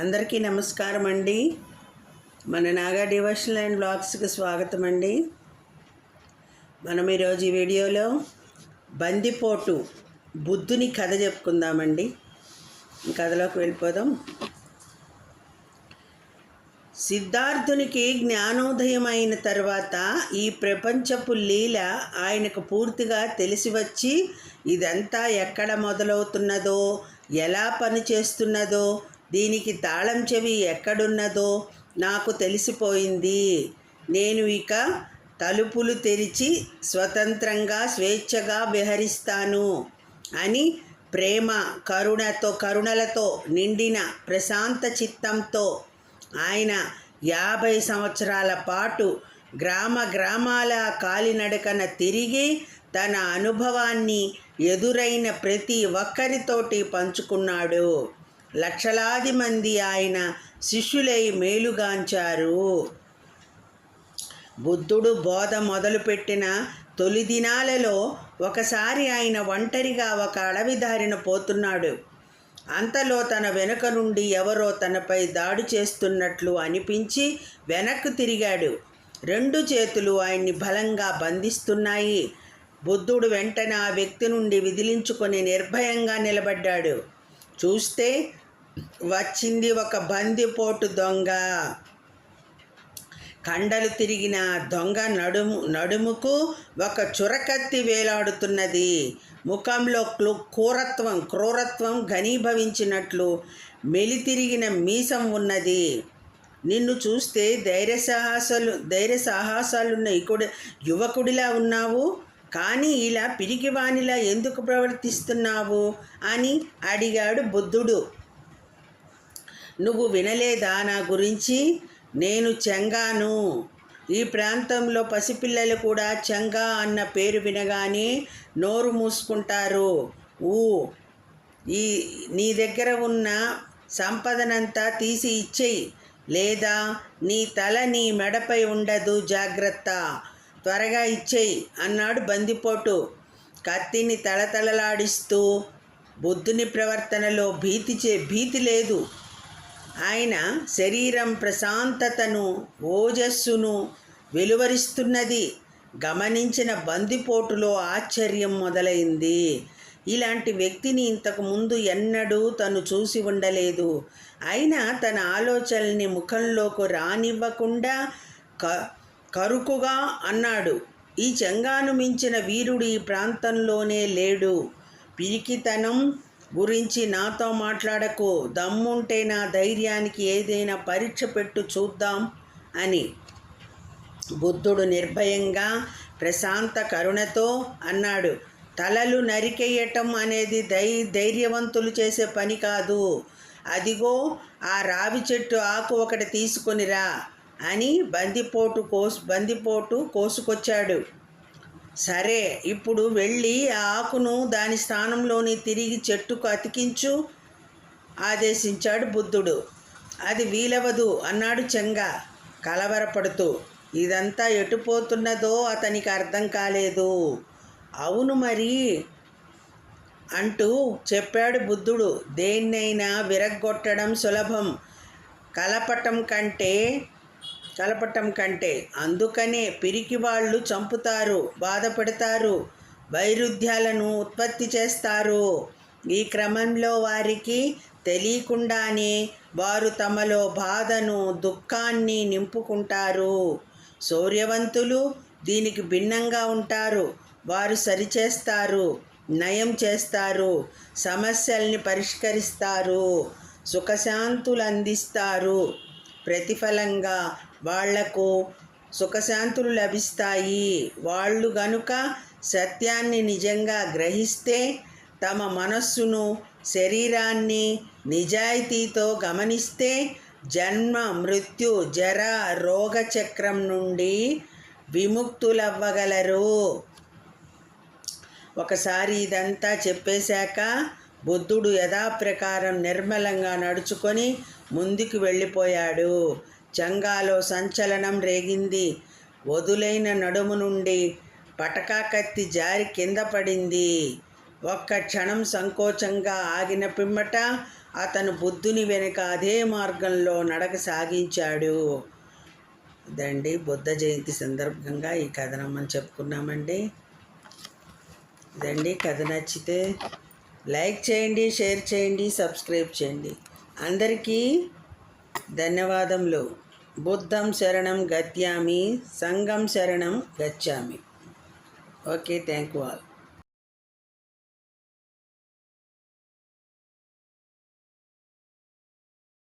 అందరికీ నమస్కారం అండి మన నాగా డివోషనల్ అండ్ బ్లాగ్స్కి స్వాగతం అండి మనం ఈరోజు ఈ వీడియోలో బందిపోటు బుద్ధుని కథ చెప్పుకుందామండి. కథలోకి వెళ్ళిపోదాం. సిద్ధార్థునికి జ్ఞానోదయం అయిన తర్వాత ఈ ప్రపంచపు లీల ఆయనకు పూర్తిగా తెలిసి వచ్చి ఇదంతా ఎక్కడ మొదలవుతున్నదో ఎలా పనిచేస్తున్నదో దీనికి తాళం చెవి ఎక్కడున్నదో నాకు తెలిసిపోయింది. నేను ఇక తలుపులు తెరిచి స్వతంత్రంగా స్వేచ్ఛగా విహరిస్తాను అని ప్రేమ కరుణతో కరుణలతో నిండిన ప్రశాంత చిత్తంతో ఆయన యాభై సంవత్సరాల పాటు గ్రామ గ్రామాల కాలినడకన తిరిగి తన అనుభవాన్ని ఎదురైన ప్రతి ఒక్కరితోటి పంచుకున్నాడు. లక్షలాది మంది ఆయన శిష్యులై మేలుగాంచారు. బుద్ధుడు బోధ మొదలుపెట్టిన తొలి దినాలలో ఒకసారి ఆయన ఒంటరిగా ఒక అడవి దారిన పోతున్నాడు. అంతలో తన వెనుక నుండి ఎవరో తనపై దాడి చేస్తున్నట్లు అనిపించి వెనక్కు తిరిగాడు. రెండు చేతులు ఆయన్ని బలంగా బంధిస్తున్నాయి. బుద్ధుడు వెంటనే ఆ వ్యక్తి నుండి విదిలించుకొని నిర్భయంగా నిలబడ్డాడు. చూస్తే వచ్చింది ఒక బందిపోటు దొంగ. కండలు తిరిగిన దొంగ నడుము నడుముకు ఒక చురకత్తి వేలాడుతున్నది. ముఖంలో క్లు క్రూరత్వం క్రూరత్వం ఘనీభవించినట్లు మెలితిరిగిన మీసం ఉన్నది. నిన్ను చూస్తే ధైర్య సాహసాలు ధైర్య సాహసాలున్న ఇకుడు యువకుడిలా ఉన్నావు. కానీ ఇలా పిరికివానిలా ఎందుకు ప్రవర్తిస్తున్నావు అని అడిగాడు బుద్ధుడు. నువ్వు వినలేదా నా గురించి? నేను చెంగాను. ఈ ప్రాంతంలో పసిపిల్లలు కూడా చెంగా అన్న పేరు వినగానే నోరు మూసుకుంటారు. ఊ. ఈ నీ దగ్గర ఉన్న సంపదనంతా తీసి ఇచ్చేయి. లేదా నీ తల నీ మెడపై ఉండదు జాగ్రత్త. త్వరగా ఇచ్చేయి అన్నాడు బందిపోటు. కత్తిని తళతళలాడిస్తూ బుద్ధుని ప్రవర్తనలో భీతి చే భీతి లేదు. ఆయన శరీరం ప్రశాంతతను ఓజస్సును వెలువరిస్తున్నది. గమనించిన బందిపోటులో ఆశ్చర్యం మొదలైంది. ఇలాంటి వ్యక్తిని ఇంతకు ముందు ఎన్నడూ తను చూసి ఉండలేదు. అయినా తన ఆలోచనల్ని ముఖంలోకి రానివ్వకుండా క కరుకుగా అన్నాడు. ఈ చెంగాను మించిన వీరుడు ఈ ప్రాంతంలోనే లేడు. పిరికితనం గురించి నాతో మాట్లాడకు. దమ్ముంటే నా ధైర్యానికి ఏదైనా పరీక్ష పెట్టు చూద్దాం అని. బుద్ధుడు నిర్భయంగా ప్రశాంత కరుణతో అన్నాడు. తలలు నరికేయటం అనేది ధై ధైర్యవంతులు చేసే పని కాదు. అదిగో ఆ రావి చెట్టు ఆకు ఒకటి తీసుకొనిరా అని బందిపోటు కోసు బందిపోటు కోసుకొచ్చాడు. సరే ఇప్పుడు వెళ్ళి ఆ ఆకును దాని స్థానంలోని తిరిగి చెట్టుకు అతికించు ఆదేశించాడు బుద్ధుడు. అది వీలవదు అన్నాడు చెంగ. కలవరపడుతూ ఇదంతా ఎటుపోతున్నదో అతనికి అర్థం కాలేదు. అవును మరి అంటూ చెప్పాడు బుద్ధుడు. దేన్నైనా విరగ్గొట్టడం సులభం. కలపటం కంటే కలపటం కంటే అందుకనే పిరికి వాళ్ళు చంపుతారు బాధపడతారు వైరుధ్యాలను ఉత్పత్తి చేస్తారు. ఈ క్రమంలో వారికి తెలియకుండానే వారు తమలో బాధను దుఃఖాన్ని నింపుకుంటారు. శౌర్యవంతులు దీనికి భిన్నంగా ఉంటారు. వారు సరిచేస్తారు నయం చేస్తారు సమస్యల్ని పరిష్కరిస్తారు సుఖశాంతులు అందిస్తారు ప్రతిఫలంగా వాళ్ళకు సుఖశాంతులు లభిస్తాయి. వాళ్ళు గనుక సత్యాన్ని నిజంగా గ్రహిస్తే తమ మనస్సును శరీరాన్ని నిజాయితీతో గమనిస్తే జన్మ మృత్యు జర రోగ చక్రం నుండి విముక్తులవ్వగలరు. ఒకసారి ఇదంతా చెప్పేశాక బుద్ధుడు యథాప్రకారం నిర్మలంగా నడుచుకొని ముందుకు వెళ్ళిపోయాడు. చంగాలో సంచలనం రేగింది. వదులైన నడుము నుండి పటకా కత్తి జారి కింద పడింది. ఒక్క క్షణం సంకోచంగా ఆగిన పిమ్మట అతను బుద్ధుని వెనుక అదే మార్గంలో నడక సాగించాడు. ఇదండి బుద్ధ జయంతి సందర్భంగా ఈ కథనం మనం చెప్పుకున్నామండి. ఇదండి కథ నచ్చితే లైక్ చేయండి షేర్ చేయండి సబ్స్క్రైబ్ చేయండి. అందరికీ ధన్యవాదములు. బుద్ధం శరణం గత్యామి సంఘం శరణం గచ్చామి. Okay thank you all